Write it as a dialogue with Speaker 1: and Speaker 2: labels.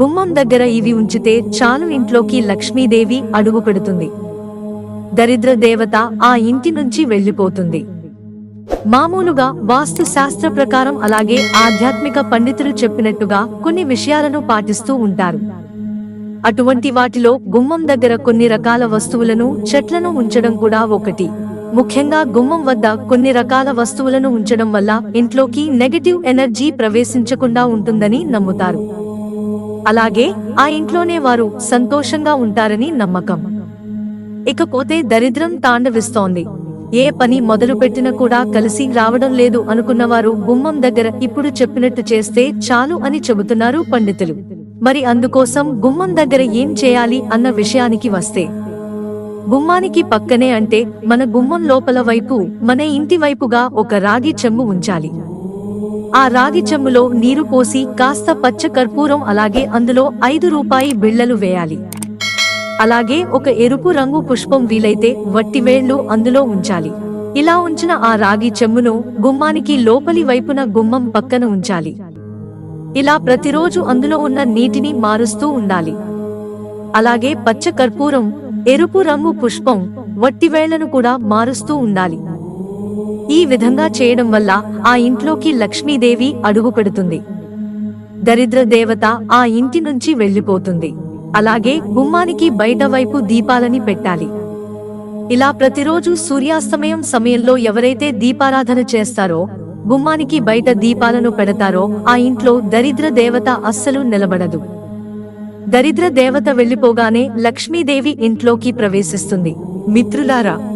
Speaker 1: గుమ్మం దగ్గర ఇవి ఉంచితే చాలు ఇంట్లోకి లక్ష్మీదేవి అడుగు పెడుతుంది. దరిద్ర దేవత ఆ ఇంటి నుంచి వెళ్ళిపోతుంది మామూలుగా వాస్తు శాస్త్ర ప్రకారం అలాగే ఆధ్యాత్మిక పండితులు చెప్పినట్టుగా కొన్ని విషయాలను పాటిస్తూ ఉంటారు. అటువంటి వాటిలో గుమ్మం దగ్గర కొన్ని రకాల వస్తువులను చెట్లను ఉంచడం కూడా ఒకటి. ముఖ్యంగా గుమ్మం వద్ద కొన్ని రకాల వస్తువులను ఉంచడం వల్ల ఇంట్లోకి నెగటివ్ ఎనర్జీ ప్రవేశించకుండా ఉంటుందని నమ్ముతారు. అలాగే ఆ ఇంట్లోనే వారు సంతోషంగా ఉంటారని నమ్మకం. ఇకపోతే దరిద్రం తాండవిస్తోంది. ఏ పని మొదలు పెట్టినా కూడా కలిసి రావడం లేదు అనుకున్నవారు గుమ్మం దగ్గర ఇప్పుడు చెప్పినట్టు చేస్తే చాలు అని చెబుతున్నారు పండితులు. మరి అందుకోసం గుమ్మం దగ్గర ఏం చేయాలి అన్న విషయానికి వస్తే. గుమ్మానికి పక్కనే అంటే మన గుమ్మం లోపల వైపు మన ఇంటి వైపుగా ఒక రాగి చెంబు ఉంచాలి. ఆ రాగి చెంబులో నీరు పోసి కాస్త పచ్చ కర్పూరం అలాగే అందులో ఐదు రూపాయి బిళ్ళలు వేయాలి. అలాగే ఒక ఎరుపు రంగు పుష్పం వీలైతే వట్టివేళ్ళు అందులో ఉంచాలి. ఇలా ఉంచిన ఆ రాగి చెమ్మును గుమ్మానికి లోపలి వైపున గుమ్మం పక్కన ఉంచాలి. ఇలా ప్రతిరోజు అందులో ఉన్న నీటిని మారుస్తూ ఉండాలి. అలాగే పచ్చ కర్పూరం ఎరుపు రంగు పుష్పం వట్టివేళ్ళను కూడా మారుస్తూ ఉండాలి. ఈ విధంగా చేయడం వల్ల ఆ ఇంట్లోకి లక్ష్మీదేవి అడుగు పెడుతుంది. దరిద్ర దేవత ఆ ఇంటి నుంచి వెళ్ళిపోతుంది అలాగే గుమ్మానికి బయట వైపు దీపాలని పెట్టాలి. ఇలా ప్రతిరోజు సూర్యాస్తమయం సమయంలో ఎవరైతే దీపారాధన చేస్తారో గుమ్మానికి బయట దీపాలను పెడతారో ఆ ఇంట్లో దరిద్ర దేవత అస్సలు నిలబడదు. దరిద్ర దేవత వెళ్ళిపోగానే లక్ష్మీదేవి ఇంట్లోకి ప్రవేశిస్తుంది.
Speaker 2: మిత్రులారా